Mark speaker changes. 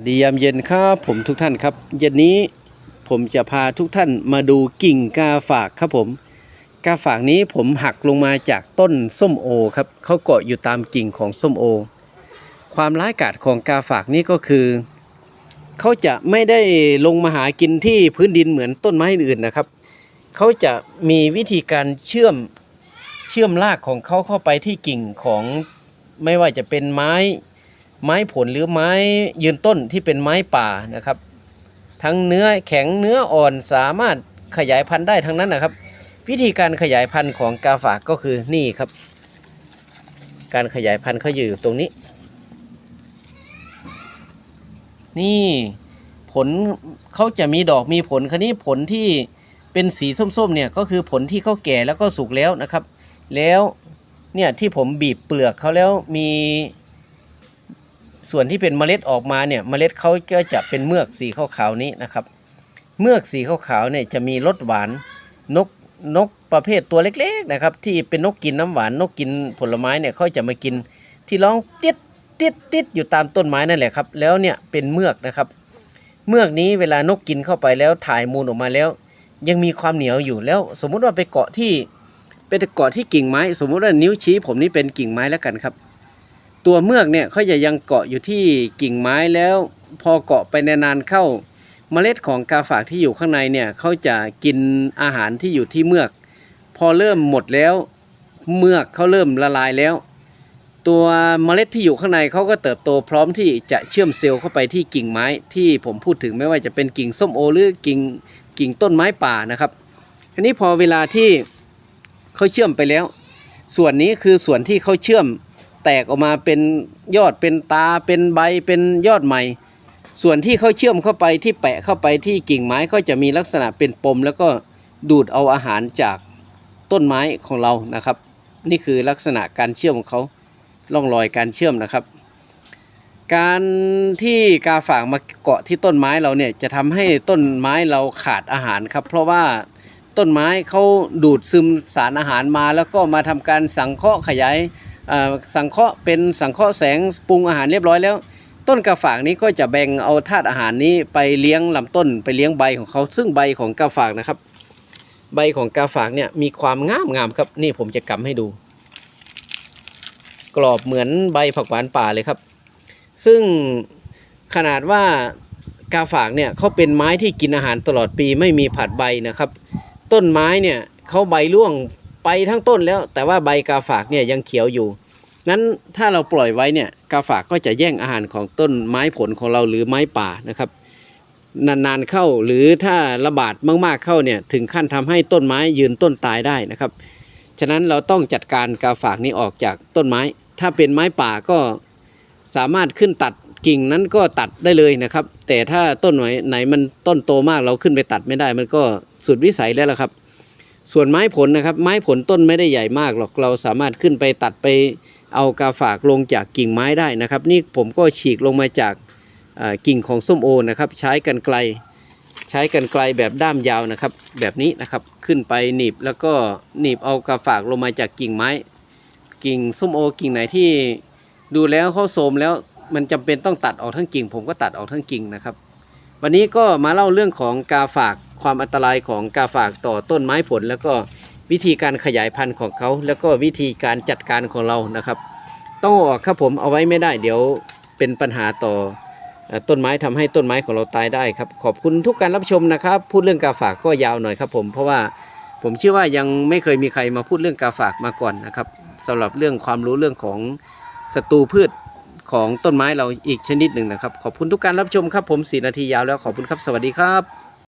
Speaker 1: วัสดียามเย็นครับผมทุกท่านครับ เย็นนี้ผมจะพาทุกท่านมาดูกิ่งกาฝากครับผมกาฝากนี้ผมหักลงมาจากต้นส้มโอครับเขาเกาะอยู่ตามกิ่งของส้มโอ ความร้ายกาจของกาฝากนี้ก็คือเขาจะไม่ได้ลงมาหากินที่พื้นดินเหมือนต้นไม้อื่นนะครับเขาจะมีวิธีการเชื่อมเชื่อมรากของเขาเข้าไปที่กิ่งของไม่ว่าจะเป็นไม้ ไม้ผลหรือไม้ยืนต้นที่เป็นไม้ป่านะครับ ทั้งเนื้อแข็งเนื้ออ่อนสามารถขยายพันธุ์ได้ทั้งนั้นนะครับ วิธีการขยายพันธุ์ของกาฝากก็คือนี่ครับ การขยายพันธุ์เขาอยู่ตรงนี้ นี่ผลเขาจะมีดอกมีผลคันนี้ผลที่เป็นสีส้มๆเนี่ยก็คือผลที่เขาแก่แล้วก็สุกแล้วนะครับ แล้วเนี่ยที่ผมบีบเปลือกเขาแล้วมี ส่วนที่เป็นเมล็ดออกมาเนี่ยเมล็ดเขาก็จะเป็นเมือกสีขาวๆนี้นะครับ เมือกสีขาวๆเนี่ยจะมีรสหวานนกนกประเภทตัวเล็ก ๆนะครับ ที่เป็นนกกินน้ำหวานนกกินผลไม้เนี่ยเขาจะมากินที่ร้องติดติดติดอยู่ตามต้นไม้นั่นแหละครับ แล้วเนี่ยเป็นเมือกนะครับ เมือกนี้เวลานกกินเข้าไปแล้วถ่ายมูลออกมาแล้ว ยังมีความเหนียวอยู่แล้ว สมมุติว่าไปเกาะที่ไปเกาะที่กิ่งไม้ สมมุติว่านิ้วชี้ผมนี่เป็นกิ่งไม้แล้วกันครับ ตัวเมือกเนี่ยเขาจะยังเกาะอยู่ที่กิ่งไม้แล้ว พอเกาะไปนานๆเข้า เมล็ดของกาฝากที่อยู่ข้างในเนี่ยเขาจะกินอาหารที่อยู่ที่เมือก พอเริ่มหมดแล้ว เมือกเขาเริ่มละลายแล้ว ตัวเมล็ดที่อยู่ข้างในเขาก็เติบโตพร้อมที่จะเชื่อมเซลล์เข้าไปที่กิ่งไม้ที่ผมพูดถึงไม่ว่าจะเป็นกิ่งส้มโอหรือกิ่งกิ่งต้นไม้ป่านะครับทีนี้พอเวลาที่เขาเชื่อมไปแล้ว ส่วนนี้คือส่วนที่เขาเชื่อม แตกออกมาเป็นยอดเป็นตาเป็นใบเป็นยอดใหม่ ส่วนที่เขาเชื่อมเข้าไปที่แปะเข้าไปที่กิ่งไม้ก็จะมีลักษณะเป็นปม แล้วก็ดูดเอาอาหารจากต้นไม้ของเรานะครับ นี่คือลักษณะการเชื่อมของเขาร่องรอยการเชื่อมนะครับ การที่กาฝากมาเกาะที่ต้นไม้เราเนี่ยจะทำให้ต้นไม้เราขาดอาหารครับ เพราะว่าต้นไม้เขาดูดซึมสารอาหารมา แล้วก็มาทำการสังเคราะห์ขยาย สังเคราะห์เป็นสังเคราะห์แสงปรุงอาหารเรียบร้อยแล้ว ต้นกาฝากนี้ก็จะแบ่งเอาธาตุอาหารนี้ไปเลี้ยงลำต้นไปเลี้ยงใบของเขา ซึ่งใบของกาฝากนะครับ ใบของกาฝากเนี่ยมีความงามงามครับ นี่ผมจะกำให้ดู กรอบเหมือนใบผักหวานป่าเลยครับ ซึ่งขนาดว่ากาฝากเนี่ยเขาเป็นไม้ที่กินอาหารตลอดปีไม่มีผัดใบนะครับ ต้นไม้เนี่ยเขาใบร่วง ไปทั้งต้นแล้ว แต่ว่าใบกาฝากเนี่ยยังเขียวอยู่ นั้นถ้าเราปล่อยไว้เนี่ยกาฝากก็จะแย่งอาหารของต้นไม้ผลของเราหรือไม้ป่านะครับ นานๆเข้าหรือถ้าระบาดมากๆเข้าเนี่ยถึงขั้นทำให้ต้นไม้ยืนต้นตายได้นะครับ ฉะนั้นเราต้องจัดการกาฝากนี้ออกจากต้นไม้ ถ้าเป็นไม้ป่าก็สามารถขึ้นตัดกิ่งนั้นก็ตัดได้เลยนะครับ แต่ถ้าต้นไหนไหนมันต้นโตมากเราขึ้นไปตัดไม่ได้ มันก็สุดวิสัยแล้วละครับ ส่วนไม้ผลนะครับ ไม้ผลต้นไม่ได้ใหญ่มากหรอกเราสามารถขึ้นไปตัดไปเอากาฝากลงจากกิ่งไม้ได้นะครับ นี่ผมก็ฉีกลงมาจากกิ่งของส้มโอนะครับ ใช้กันไกล ใช้กันไกลแบบด้ามยาวนะครับ แบบนี้นะครับขึ้นไปหนีบแล้วก็หนีบเอากาฝากลงมาจากกิ่งไม้ กิ่งส้มโอกิ่งไหนที่ดูแล้วเขาโทมแล้วมันจำเป็นต้องตัดออกทั้งกิ่ง ผมก็ตัดออกทั้งกิ่งนะครับ วันนี้ก็มาเล่าเรื่องของกาฝาก ความอันตรายของกาฝากต่อต้นไม้ผล แล้วก็วิธีการขยายพันธุ์ของเขา แล้วก็วิธีการจัดการของเรานะครับ ต้องออกครับผมเอาไว้ไม่ได้เดี๋ยวเป็นปัญหาต่อเอ่อต้นไม้ทำให้ต้นไม้ของเราตายได้ครับ ขอบคุณทุกการรับชมนะครับ พูดเรื่องกาฝากก็ยาวหน่อยครับผมเพราะว่าผมเชื่อว่ายังไม่เคยมีใครมาพูดเรื่องกาฝากมาก่อนนะครับสำหรับเรื่องความรู้เรื่องของศัตรูพืชของต้นไม้เราอีกชนิดหนึ่งนะครับ ขอบคุณทุกการรับชมครับผมสี่นาทียาวแล้วขอบคุณครับสวัสดีครับ